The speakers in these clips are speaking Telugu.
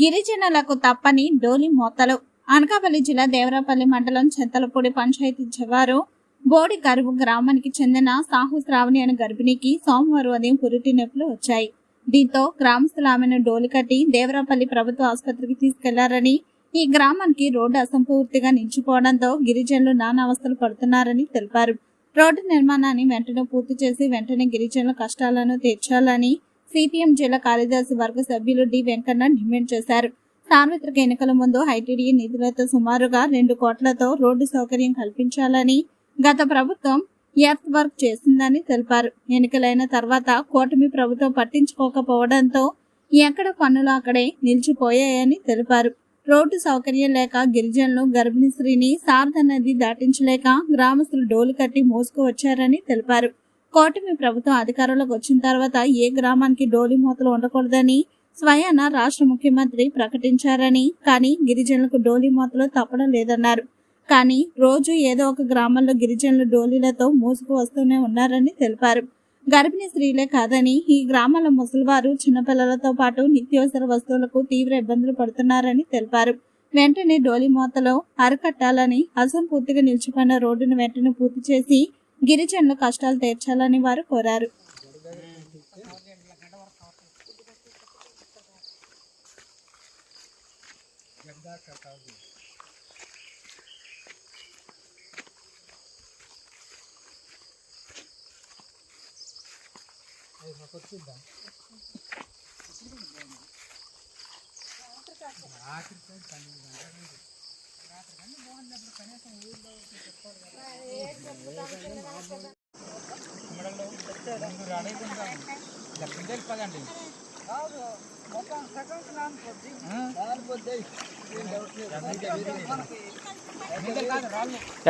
గిరిజనులకు తప్పని డోలి మోతలు. అనకాపల్లి జిల్లా దేవరాపల్లి మండలం చెత్తలపూడి పంచాయతీ జవారు బోడి గరువు గ్రామానికి చెందిన సాహు శ్రావణి అనే గర్భిణికి సోమవారం ఉదయం పురిటి నొప్పులు వచ్చాయి. దీంతో గ్రామస్తులు ఆమెను డోలి కట్టి దేవరాపల్లి ప్రభుత్వ ఆసుపత్రికి తీసుకెళ్ళారని ఈ గ్రామానికి రోడ్డు అసంపూర్తిగా నిలిచిపోవడంతో గిరిజనులు నానా అవస్థలు పడుతున్నారని తెలిపారు. రోడ్డు నిర్మాణాన్ని వెంటనే పూర్తి చేసి వెంటనే గిరిజనుల కష్టాలను తీర్చాలని సిపిఎం జిల్లా కార్యదర్శి వర్గ సభ్యులు డి వెంకన్న డిమాండ్ చేశారు. సార్వత్రిక ఎన్నికల ముందు ఐటీడీ నిధులతో సుమారుగా రెండు కోట్లతో రోడ్డు సౌకర్యం కల్పించాలని గత ప్రభుత్వం ఎర్త్ వర్క్ చేసిందని తెలిపారు. ఎన్నికలైన తర్వాత కూటమి ప్రభుత్వం పట్టించుకోకపోవడంతో ఎక్కడ పనులు అక్కడే నిలిచిపోయాయని తెలిపారు. రోడ్డు సౌకర్యం లేక గిరిజనులు గర్భిణీ స్త్రీని శారద నది దాటించలేక గ్రామస్తులు డోలు కట్టి మోసుకు వచ్చారని తెలిపారు. కూటమి ప్రభుత్వం అధికారంలోకి వచ్చిన తర్వాత ఏ గ్రామానికి డోలి మూతలు ఉండకూడదని స్వయాన రాష్ట్ర ముఖ్యమంత్రి ప్రకటించారని కానీ గిరిజనులకు డోలీ మూతలు తప్పడం లేదన్నారు. కానీ రోజు ఏదో ఒక గ్రామంలో గిరిజనులు డోలీలతో మోసుకు వస్తూనే ఉన్నారని తెలిపారు. గర్భిణీ స్త్రీలే కాదని ఈ గ్రామాల ముసలివారు చిన్నపిల్లలతో పాటు నిత్యావసర వస్తువులకు తీవ్ర ఇబ్బందులు పడుతున్నారని తెలిపారు. వెంటనే డోలి మూతలో అరికట్టాలని అసంపూర్తిగా నిలిచిపోయిన రోడ్డును వెంటనే పూర్తి చేసి గిరిజనుల కష్టాలు తీర్చాలని వారు కోరారు.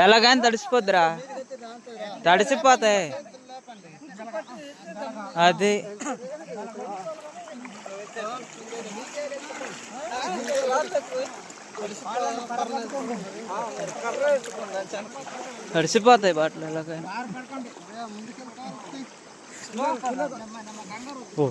ఎలాగైనా తడిసిపోద్దిరా. తడిసిపోతాయి. అది. తడిసిపోతాయి బాటలు ఎలాగని ఓ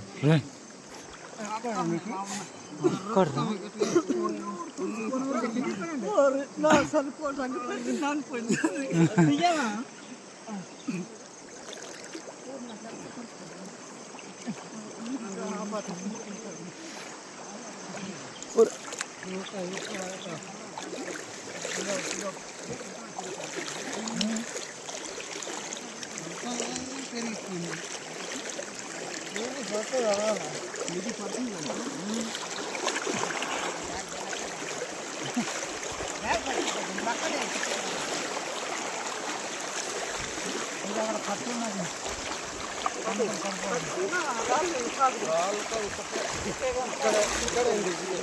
రే. కొడదాం.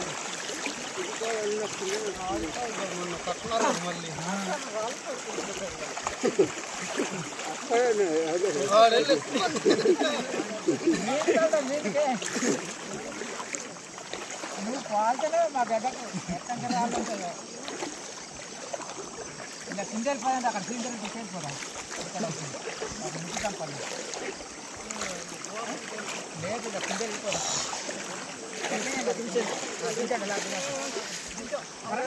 నువ్వు పాల్తనే మా గడ్డకు ఎక్కడ రావాలంటే ఇలా సింగల్ పోయింది అక్కడ సింగల్ తీసుకెళ్ళిపోదాం ఇక్కడ వచ్చింది అక్కడ నుంచి కంపల్లి లేదు ఇలా సింగల్ వెళ్ళిపోదాం